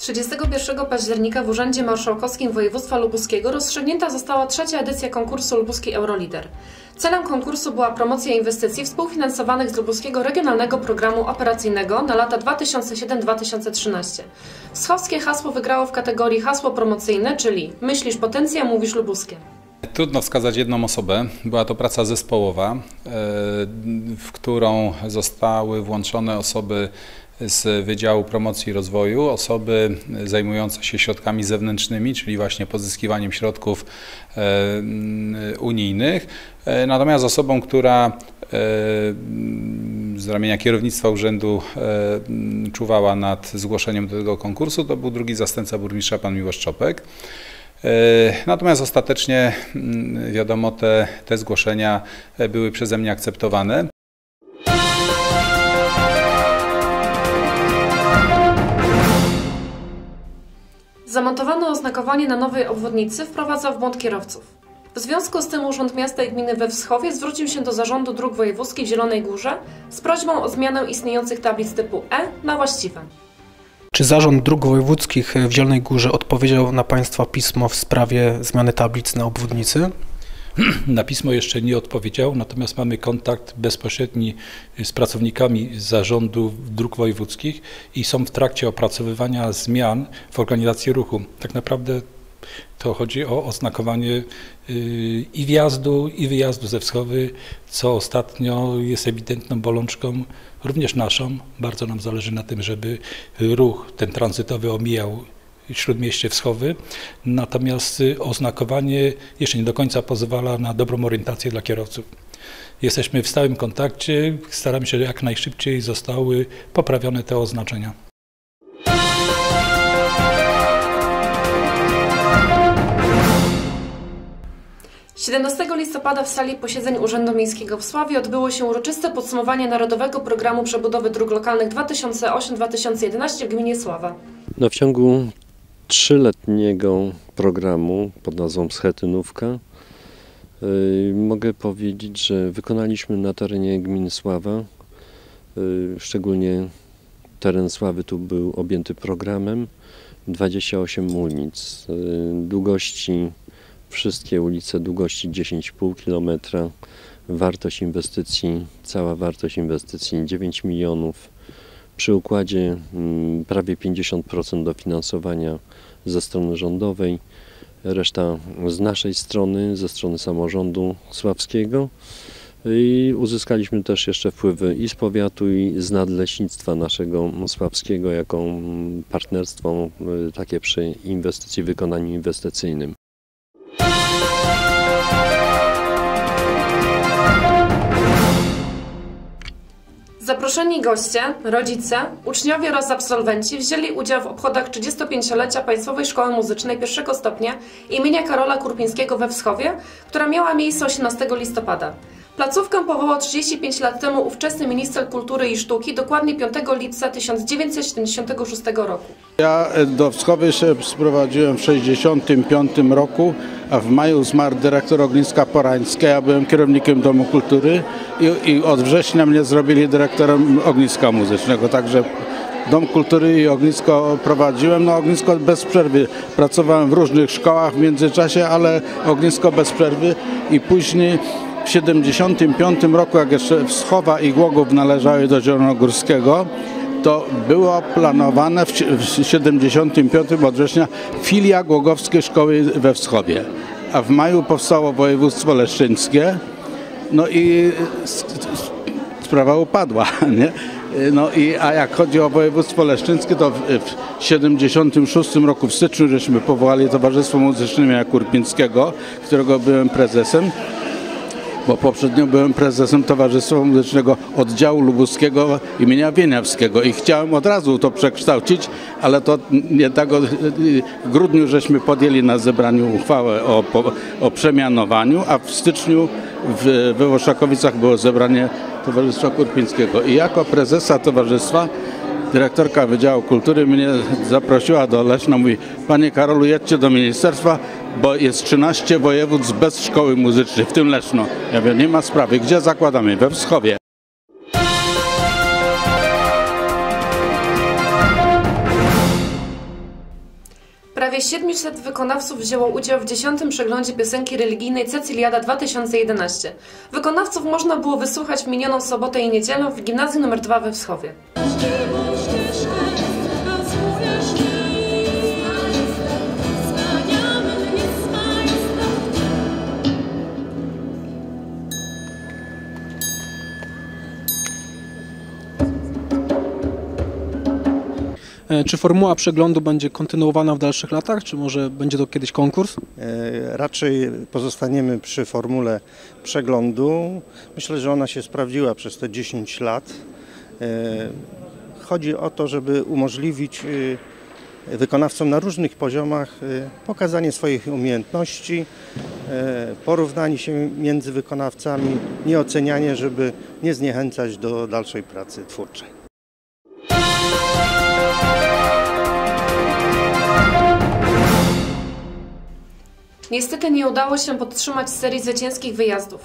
31 października w Urzędzie Marszałkowskim Województwa Lubuskiego rozstrzygnięta została trzecia edycja konkursu Lubuski Eurolider. Celem konkursu była promocja inwestycji współfinansowanych z Lubuskiego Regionalnego Programu Operacyjnego na lata 2007-2013. Schowskie hasło wygrało w kategorii hasło promocyjne, czyli Myślisz potencjał, mówisz lubuskie. Trudno wskazać jedną osobę. Była to praca zespołowa, e, w którą zostały włączone osoby z Wydziału Promocji i Rozwoju, osoby zajmujące się środkami zewnętrznymi, czyli właśnie pozyskiwaniem środków e, unijnych. E, natomiast osobą, która z ramienia kierownictwa urzędu czuwała nad zgłoszeniem do tego konkursu, to był drugi zastępca burmistrza, pan Miłosz Czopek. E, natomiast ostatecznie, wiadomo, te, te zgłoszenia e, były przeze mnie akceptowane. Zamontowano oznakowanie na nowej obwodnicy wprowadza w błąd kierowców. W związku z tym Urząd Miasta i Gminy we Wschowie zwrócił się do Zarządu Dróg Wojewódzkich w Zielonej Górze z prośbą o zmianę istniejących tablic typu E na właściwe. Czy Zarząd Dróg Wojewódzkich w Zielonej Górze odpowiedział na Państwa pismo w sprawie zmiany tablic na obwodnicy? Na pismo jeszcze nie odpowiedział, natomiast mamy kontakt bezpośredni z pracownikami zarządu dróg wojewódzkich i są w trakcie opracowywania zmian w organizacji ruchu. Tak naprawdę to chodzi o oznakowanie y, i wjazdu, i wyjazdu ze Wschowy, co ostatnio jest ewidentną bolączką, również naszą. Bardzo nam zależy na tym, żeby ruch ten tranzytowy omijał śródmieście Wschowy, natomiast oznakowanie jeszcze nie do końca pozwala na dobrą orientację dla kierowców. Jesteśmy w stałym kontakcie, staramy się jak najszybciej zostały poprawione te oznaczenia. 17 listopada w sali posiedzeń Urzędu Miejskiego w Sławie odbyło się uroczyste podsumowanie Narodowego Programu Przebudowy Dróg Lokalnych 2008-2011 w gminie Sława. No, w ciągu trzyletniego programu pod nazwą Schetynówka yy, mogę powiedzieć, że wykonaliśmy na terenie gminy Sława, yy, szczególnie teren Sławy tu był objęty programem, 28 mulnic yy, długości Wszystkie ulice długości 10,5 km. Wartość inwestycji, cała wartość inwestycji 9 milionów. Przy układzie mm, prawie 50% dofinansowania ze strony rządowej, reszta z naszej strony, ze strony samorządu sławskiego. I uzyskaliśmy też jeszcze wpływy i z powiatu, i z nadleśnictwa naszego sławskiego, jako mm, partnerstwo y, takie przy inwestycji, wykonaniu inwestycyjnym. Zaproszeni goście, rodzice, uczniowie oraz absolwenci wzięli udział w obchodach 35-lecia Państwowej Szkoły Muzycznej pierwszego stopnia imienia Karola Kurpińskiego we Wschowie, która miała miejsce 18 listopada. Placówkę powołał 35 lat temu ówczesny minister kultury i sztuki, dokładnie 5 lipca 1976 roku. Ja do Wschowy się sprowadziłem w 1965 roku, a w maju zmarł dyrektor ogniska Porańskie. Ja byłem kierownikiem Domu Kultury i, i od września mnie zrobili dyrektorem ogniska muzycznego, także Dom Kultury i ognisko prowadziłem. No ognisko bez przerwy. Pracowałem w różnych szkołach w międzyczasie, ale ognisko bez przerwy i później w 1975 roku, jak jeszcze Wschowa i Głogów należały do Zielonogórskiego, to było planowane w 1975 od września filia Głogowskiej Szkoły we Wschowie. A w maju powstało województwo leszczyńskie, no i sprawa upadła, nie? No i, a jak chodzi o województwo leszczyńskie, to w 1976 roku w styczniu żeśmy powołali Towarzystwo Muzyczne Kurpińskiego, którego byłem prezesem bo poprzednio byłem prezesem Towarzystwa Muzycznego Oddziału Lubuskiego imienia Wieniawskiego i chciałem od razu to przekształcić, ale to nie tak w grudniu żeśmy podjęli na zebraniu uchwałę o, o przemianowaniu, a w styczniu w, we Woszakowicach było zebranie Towarzystwa Kurpińskiego. I jako prezesa towarzystwa dyrektorka Wydziału Kultury mnie zaprosiła do Leszna, mówi Panie Karolu jedźcie do ministerstwa, bo jest 13 województw bez szkoły muzycznej, w tym Leszno. Ja wiem, nie ma sprawy. Gdzie zakładamy? We Wschowie. Prawie 700 wykonawców wzięło udział w 10. przeglądzie piosenki religijnej Ceciliada 2011. Wykonawców można było wysłuchać w minioną sobotę i niedzielę w gimnazjum nr 2 we Wschowie. Czy formuła przeglądu będzie kontynuowana w dalszych latach, czy może będzie to kiedyś konkurs? E, Raczej pozostaniemy przy formule przeglądu. Myślę, że ona się sprawdziła przez te 10 lat. E, Chodzi o to, żeby umożliwić e, wykonawcom na różnych poziomach e, pokazanie swoich umiejętności, e, porównanie się między wykonawcami, nieocenianie, żeby nie zniechęcać do dalszej pracy twórczej. Niestety nie udało się podtrzymać serii zwycięskich wyjazdów.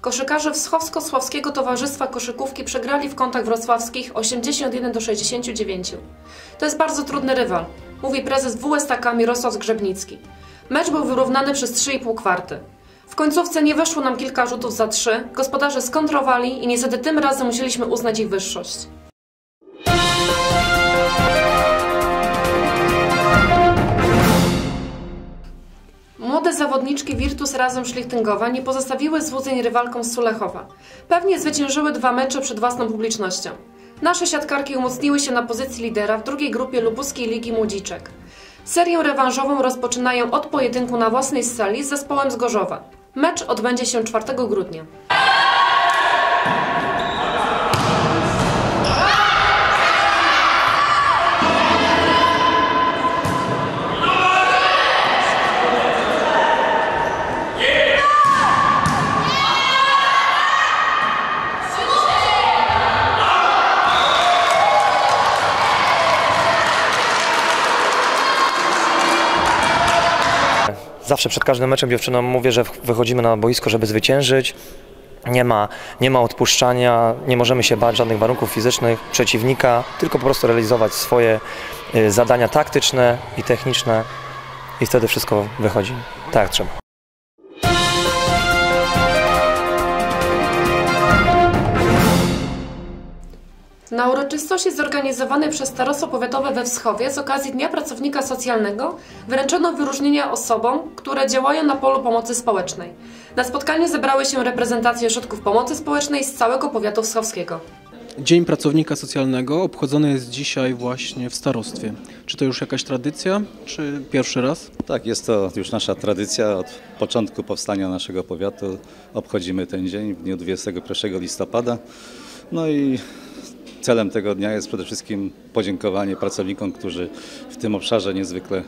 Koszykarze Wschowsko-Sławskiego Towarzystwa Koszykówki przegrali w kątach wrocławskich 81 do 69. To jest bardzo trudny rywal, mówi prezes WSTK Mirosław Zgrzebnicki. Mecz był wyrównany przez 3,5 kwarty. W końcówce nie weszło nam kilka rzutów za trzy, gospodarze skontrowali i niestety tym razem musieliśmy uznać ich wyższość. Młode zawodniczki Virtus razem Szlichtyngowa nie pozostawiły złudzeń rywalkom z Sulechowa. Pewnie zwyciężyły dwa mecze przed własną publicznością. Nasze siatkarki umocniły się na pozycji lidera w drugiej grupie Lubuskiej Ligi Młodziczek. Serię rewanżową rozpoczynają od pojedynku na własnej sali z zespołem z Gorzowa. Mecz odbędzie się 4 grudnia. Zawsze przed każdym meczem dziewczynom mówię, że wychodzimy na boisko, żeby zwyciężyć. Nie ma, nie ma odpuszczania, nie możemy się bać żadnych warunków fizycznych przeciwnika, tylko po prostu realizować swoje y, zadania taktyczne i techniczne i wtedy wszystko wychodzi tak trzeba. Na uroczystości zorganizowanej przez Starostwo Powiatowe we Wschowie z okazji Dnia Pracownika Socjalnego wręczono wyróżnienia osobom, które działają na polu pomocy społecznej. Na spotkaniu zebrały się reprezentacje ośrodków pomocy społecznej z całego powiatu wschowskiego. Dzień Pracownika Socjalnego obchodzony jest dzisiaj właśnie w starostwie. Czy to już jakaś tradycja, czy pierwszy raz? Tak, jest to już nasza tradycja. Od początku powstania naszego powiatu obchodzimy ten dzień w dniu 21 listopada. No i celem tego dnia jest przede wszystkim podziękowanie pracownikom, którzy w tym obszarze niezwykle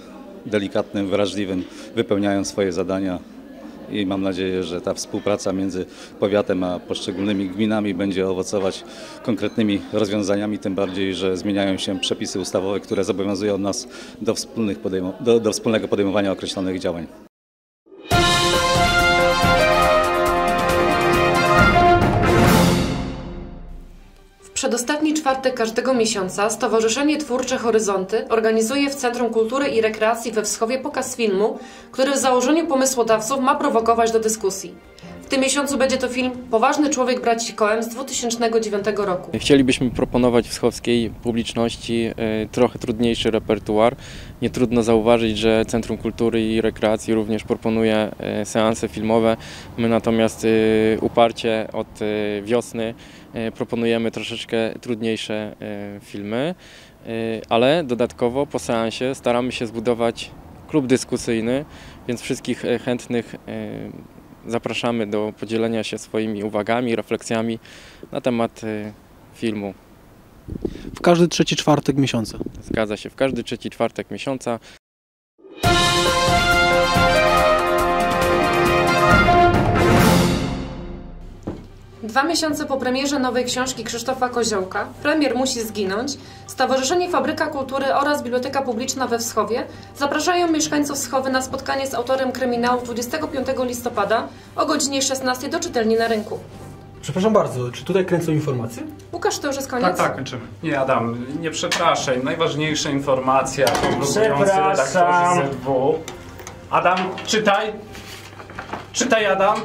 delikatnym, wrażliwym wypełniają swoje zadania i mam nadzieję, że ta współpraca między powiatem a poszczególnymi gminami będzie owocować konkretnymi rozwiązaniami, tym bardziej, że zmieniają się przepisy ustawowe, które zobowiązują nas do, do, do wspólnego podejmowania określonych działań. Przedostatni czwartek każdego miesiąca Stowarzyszenie Twórcze Horyzonty organizuje w Centrum Kultury i Rekreacji we Wschowie pokaz filmu, który w założeniu pomysłodawców ma prowokować do dyskusji. Tym miesiącu będzie to film Poważny człowiek braci Koem z 2009 roku. Chcielibyśmy proponować wschowskiej publiczności e, trochę trudniejszy repertuar. Nie trudno zauważyć, że Centrum Kultury i Rekreacji również proponuje e, seanse filmowe. My natomiast e, uparcie od wiosny proponujemy troszeczkę trudniejsze filmy, ale dodatkowo po seansie staramy się zbudować klub dyskusyjny, więc wszystkich chętnych zapraszamy do podzielenia się swoimi uwagami, refleksjami na temat e, filmu. W każdy trzeci czwartek miesiąca. Zgadza się, w każdy trzeci czwartek miesiąca. Dwa miesiące po premierze nowej książki Krzysztofa Koziołka, Premier musi zginąć, Stowarzyszenie Fabryka Kultury oraz Biblioteka Publiczna we Wschowie zapraszają mieszkańców Wschowy na spotkanie z autorem kryminału 25 listopada o godzinie 16 do czytelni na rynku. Przepraszam bardzo, czy tutaj kręcą informacje? Łukasz, to już jest koniec? Tak, tak, kończymy. Nie, Adam, nie przepraszaj. Najważniejsza informacja redaktorzy ZW. Adam, czytaj. Czytaj, Adam.